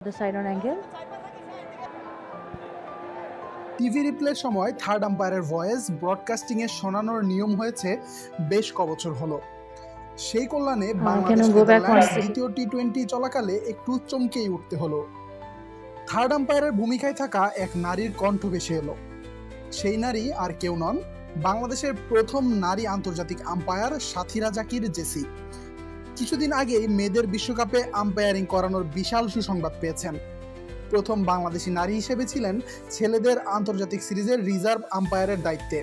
the side on angle. TV রিপ্লের সময় third আম্পায়ারের voice ব্রডকাস্টিংয়ে শোনানোর নিয়ম হয়েছে বেশ কবছর হলো সেই কল্যাণে বাংলাদেশ one second? দ্বিতীয় টি টোয়েন্টি চলাকালে একটু চমকেই উঠতে হলো থার্ড আম্পায়ারের ভূমিকায় থাকা এক নারীর কণ্ঠ ভেসে এলো সেই নারী আর কেউ নন বাংলাদেশের প্রথম নারী আন্তর্জাতিক আম্পায়ার সাথীরা জাকির জেসি কিছুদিন আগেই মেয়েদের বিশ্বকাপে আম্পায়ারিং করানোর বিশাল সুসংবাদ পেয়েছেন। প্রথম বাংলাদেশি নারী হিসেবে ছিলেন ছেলেদের আন্তর্জাতিক সিরিজের রিজার্ভ আম্পায়ারের দায়িত্বে।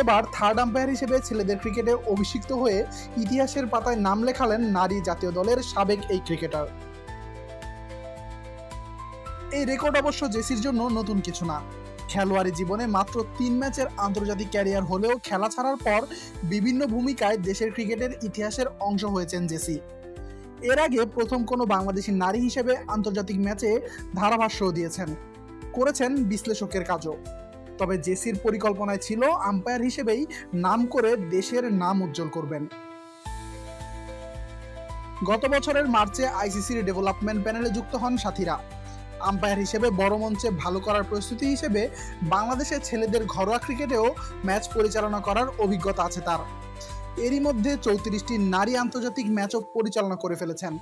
এবার থার্ড আম্পায়ার হিসেবে ছেলেদের ক্রিকেটে অভিষিক্ত হয়ে ইতিহাসের পাতায় নাম লেখালেন নারী জাতীয় দলের সাবেক এই ক্রিকেটার এই রেকর্ড অবশ্য জেসির জন্য নতুন কিছু না। খেলোয়াড়ি জীবনে মাত্র তিন ম্যাচের আন্তর্জাতিক ক্যারিয়ার হলেও খেলা ছাড়ার পর বিভিন্ন ভূমিকায় দেশের ক্রিকেটের ইতিহাসের অংশ হয়েছেন জেসি। এর আগে প্রথম কোনো বাংলাদেশি নারী হিসেবে আন্তর্জাতিক ম্যাচে ধারাভাষ্যও দিয়েছেন, করেছেন বিশ্লেষকের কাজও। তবে জেসির পরিকল্পনায় ছিল আম্পায়ার হিসেবেই নাম করে দেশের নাম উজ্জ্বল করবেন। গত বছরের মার্চে আইসিসির ডেভেলপমেন্ট প্যানেলে যুক্ত হন সাথীরা। আম্পায়ার হিসেবে বড় মঞ্চে ভালো করার প্রস্তুতি হিসেবে বাংলাদেশের ছেলেদের ঘরোয়া ক্রিকেটেও ম্যাচ পরিচালনা করার অভিজ্ঞতা আছে তার। এরই মধ্যে চৌত্রিশটি নারী আন্তর্জাতিক ম্যাচও পরিচালনা করে ফেলেছেন।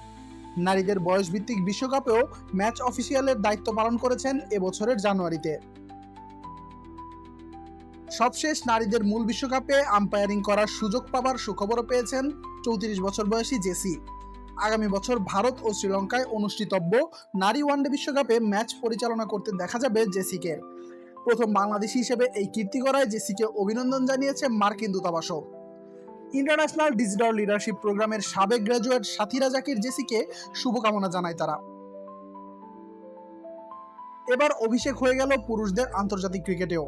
নারীদের বয়সভিত্তিক বিশ্বকাপেও ম্যাচ অফিসিয়ালের দায়িত্ব পালন করেছেন এবছরের জানুয়ারিতে। সবশেষ নারীদের মূল বিশ্বকাপে আম্পায়ারিং করার সুযোগ পাবার সুখবরও পেয়েছেন চৌত্রিশ বছর বয়সী জেসি। আগামী বছর ভারত ও শ্রীলঙ্কায় অনুষ্ঠিতব্য নারী ওয়ানডে বিশ্বকাপে ম্যাচ পরিচালনা করতে দেখা যাবে জেসিকে। প্রথম বাংলাদেশি হিসেবে এই কীর্তি করায় জেসিকে অভিনন্দন জানিয়েছে মার্কিন দূতাবাসও। ইন্টারন্যাশনাল ডিজিটাল লিডারশিপ প্রোগ্রামের সাবেক গ্র্যাজুয়েট সাথীরা জাকির জেসিকে শুভকামনা জানায় তারা। এবার অভিষেক হয়ে গেল পুরুষদের আন্তর্জাতিক ক্রিকেটেও।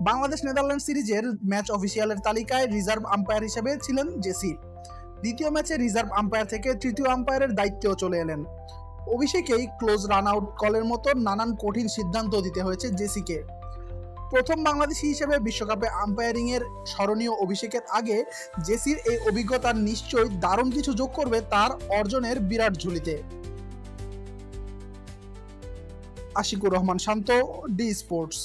বাংলাদেশ নেদারল্যান্ড সিরিজের ম্যাচ অফিসিয়ালের তালিকায় রিজার্ভ আম্পায়ার হিসেবে ছিলেন জেসি। দ্বিতীয় ম্যাচে রিজার্ভ আম্পায়ার থেকে তৃতীয় আম্পায়ারের দায়িত্বেও চলে এলেন। অভিষেকেই ক্লোজ রান আউট কলের মতো নানান কঠিন সিদ্ধান্ত দিতে হয়েছে জেসিকে। প্রথম বাংলাদেশি হিসেবে বিশ্বকাপে আম্পায়ারিংয়ের স্মরণীয় অভিষেকের আগে জেসির এই অভিজ্ঞতা নিশ্চয়ই দারুণ কিছু যোগ করবে তার অর্জনের বিরাট ঝুলিতে। Ashikur Rahman Shanto, D Sports.